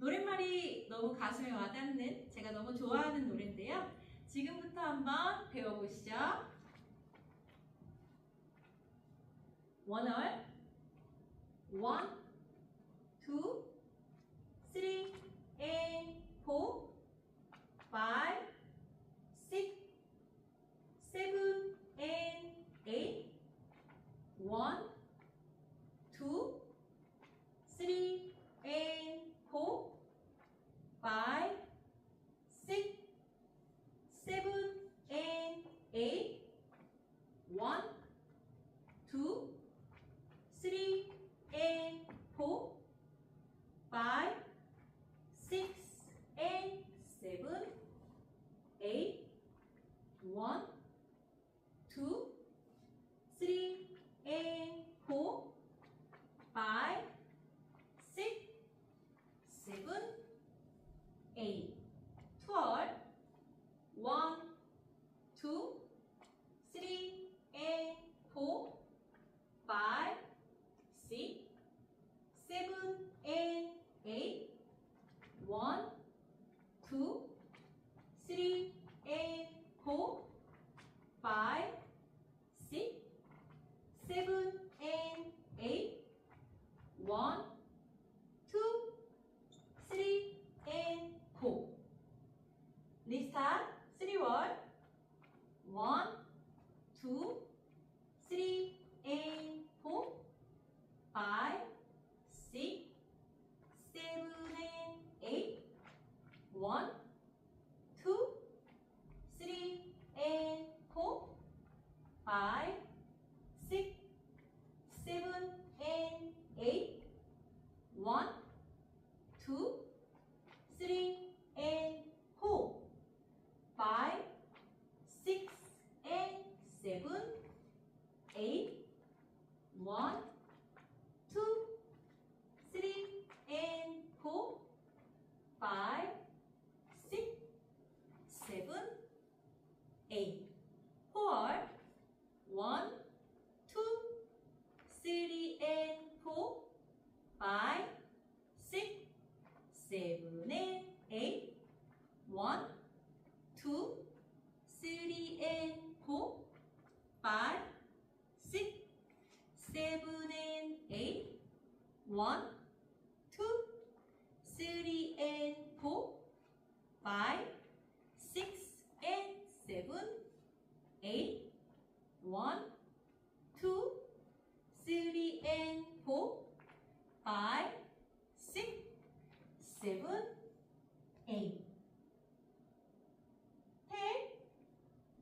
노랫말이 너무 가슴에 와닿는 제가 너무 좋아하는 노래인데요. 지금부터 한번 배워보시죠. 원얼 원, 투, 쓰리, 에, 포, 파이, 식, 세븐, 엔, 에잇, 원, seven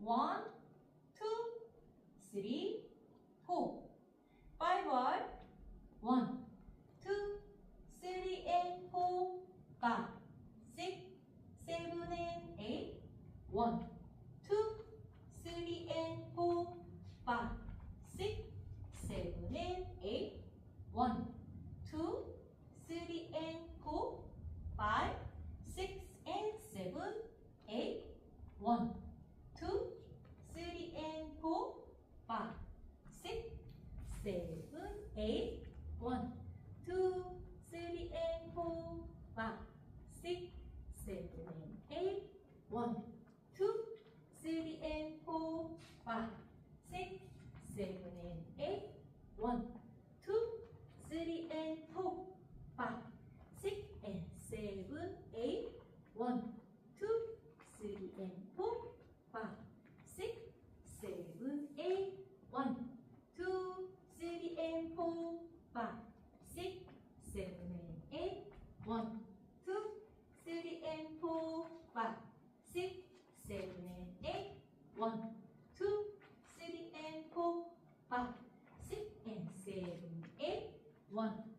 One, two, three, 1